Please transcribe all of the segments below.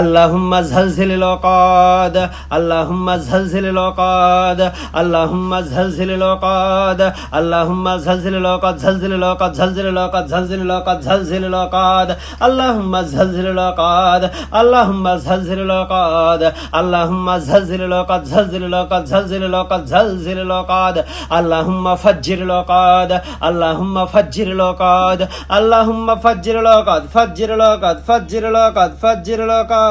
اللهم زلزل العقاد اللهم زلزل العقاد اللهم زلزل العقاد اللهم زلزل العقاد زلزل العقاد زلزل العقاد زلزل العقاد زلزل العقاد اللهم زلزل العقاد اللهم زلزل العقاد اللهم زلزل العقاد زلزل العقاد زلزل العقاد زلزل العقاد اللهم فجر العقاد اللهم فجر العقاد اللهم فجر العقاد فجر العقاد فجر العقاد فجر العقاد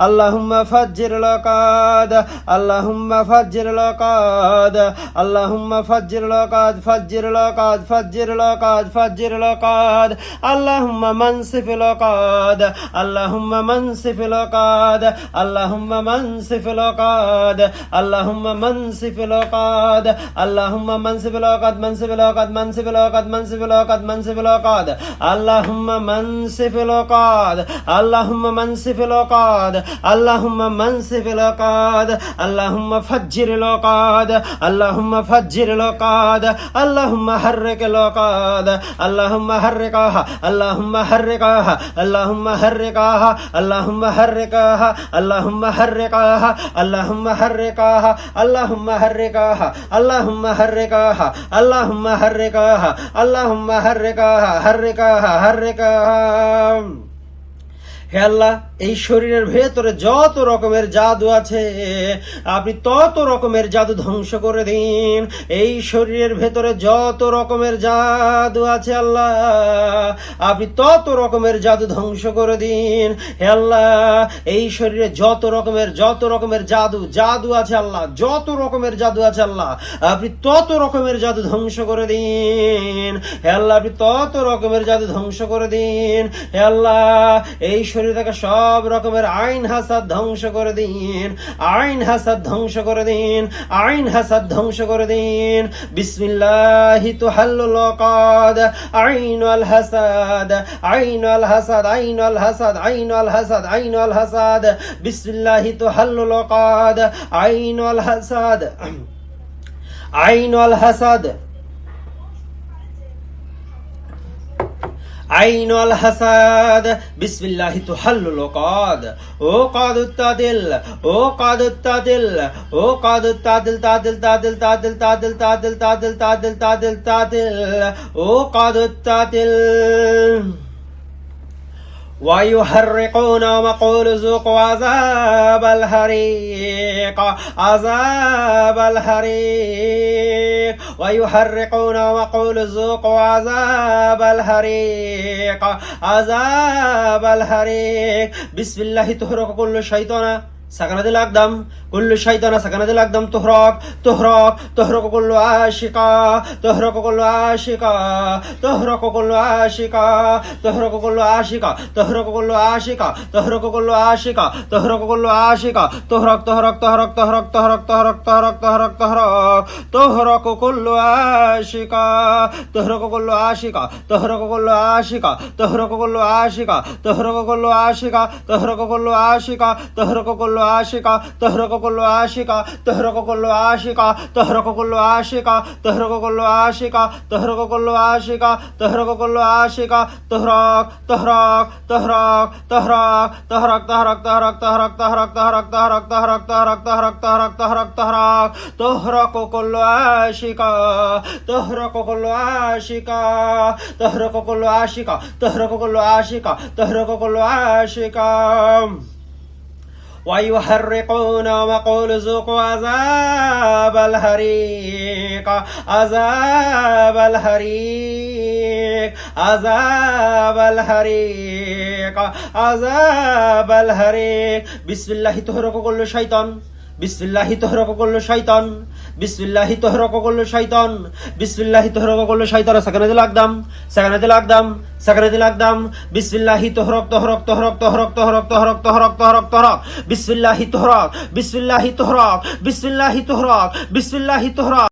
اللهم فجر العقاد اللهم فجر العقاد اللهم فجر العقاد فجر العقاد فجر العقاد فجر العقاد اللهم منصف العقاد اللهم منصف العقاد اللهم منصف العقاد اللهم منصف العقاد اللهم منصف العقاد منصف العقاد منصف العقاد منصف العقاد منصف العقاد اللهم منصف العقاد اللهم منصف feel কাদ আল্লাহুম্মা মানসি ফিল কাদ আল্লাহুম্মা ফাজ্জির লকাদ আল্লাহুম্মা ফাজ্জির লকাদ আল্লাহুম্মা হাররিক লকাদ আল্লাহুম্মা হাররিকাহা আল্লাহুম্মা হাররিকাহা আল্লাহুম্মা হাররিকাহা আল্লাহুম্মা হাররিকাহা আল্লাহুম্মা হাররিকাহা আল্লাহুম্মা হাররিকাহা আল্লাহুম্মা হাররিকাহা আল্লাহুম্মা হাররিকাহা আল্লাহুম্মা হাররিকাহা আল্লাহুম্মা হাররিকাহা হাররিকাহা হাররিকাহা হে আল্লাহ এই শরীরের ভেতরে যত রকমের জাদু আছে, আপনি তত রকমের জাদু ধ্বংস করে দিন। এই শরীরের ভেতরে যত রকমের জাদু আছে আল্লাহ, আপনি তত রকমের জাদু ধ্বংস করে দিন। হে আল্লাহ, এই শরীরে যত রকমের যত রকমের জাদু জাদু আছে আল্লাহ, যত রকমের জাদু আছে আল্লাহ, আপনি তত রকমের জাদু ধ্বংস করে দিন। হে আল্লাহ, আপনি তত রকমের জাদু ধ্বংস করে দিন। হে আল্লাহ, এই শরীর থেকে সব রকমের আইন হাসাদ ধ্বংস করে দিন। আইন হাসাদ ধ্বংস করে দিন। আইন হাসাদ ধ্বংস করে দিন। বিসমিল্লাহি তুহাল্লুল আকাদ আইন আল হাসাদ। আইন আল হাসাদ আইন আল হাসাদ আইন আল হাসাদ আইন আল হাসাদ। বিসমিল্লাহি তুহাল্লুল আকাদ আইন আল হাসাদ। আইন আল হাসাদ। عين الحساد. بسم الله تحل العقاد. عقاد التعدل عقاد التعدل عقاد التعدل تعدل تعدل تعدل تعدل تعدل تعدل تعدل تعدل تعدل عقاد التعدل ويحرقون وقول ذوقوا عذاب الحريق عذاب الحريق. ويحرقون وقول ذوقوا عذاب الحريق عذاب الحريق. بسم الله تهرق كل شيطان. সাকানাতে লাগদাম কুল্লু শৈতানা সাকানাতে লাগদাম তোহরক তোহরক তোহরক কুল্লু আশিকা তোহরক কুল্লু আশিকা তোহরক কুল্লু আশিকা তোহরক কুল্লু আশিকা তোহরক কুল্লু আশিকা তোহরক কুল্লু আশিকা তোহরক কুল্লু আশিকা তোহরক তোহরক তোহরক তোহরক তোহরক তোহরক তোহরক তোহরক তোহরক তোহরক কুল্লু আশিকা তোহরক কুল্লু আশিকা তোহরক কুল্লু আশিকা তোহরক কুল্লু আশিকা তোহরক কুল্লু আশিকা তোহরক কুল্লু আশিকা তোহরক কুল্লু আশিকা তোহরক কুল্লু আশিকা তোহরক কুল্লু আশিকা তোহরক কুল্লু আশিকা তোহরক কুল্লু আশিকা তোহরক কুল্লু আশিকা তোহরক কুল্লু আশিকা তোহরক তোহরক তোহরক তোহরক তোহরক তোহরক তোহরক তোহরক তোহরক তোহরক তোহরক তোহরক তোহরক তোহরক তোহরক তোহরক তোহরক তোহরক কুল্লু আশিকা তোহরক কুল্লু আশিকা তোহরক কুল্লু আশিকা তোহরক কুল্লু আশিকা তোহরক কুল্লু আশিকা ويحرقون وقول ذوقوا عذاب الحريق عذاب الحريق عذاب الحريق عذاب الحريق بسم الله تهرق كل شيطان বিসমিল্লাহি তোহরক করল শয়তান, বিসমিল্লাহি তোহরক করল শয়তান, বিসমিল্লাহি তোহরক করল শয়তান। সেখানে লাগদাম, সাকানাতে লাগদাম সাকানাতে লাগদাম। বিসমিল্লাহি তোহরক তোহরক তোহরক তোহরক তোহরক তোহরক তোহরক তোহরক তোহরক। বিসমিল্লাহি তোহরক বিসমিল্লাহি তোহরক বিসমিল্লাহি তোহরক বিসমিল্লাহি তোহরক।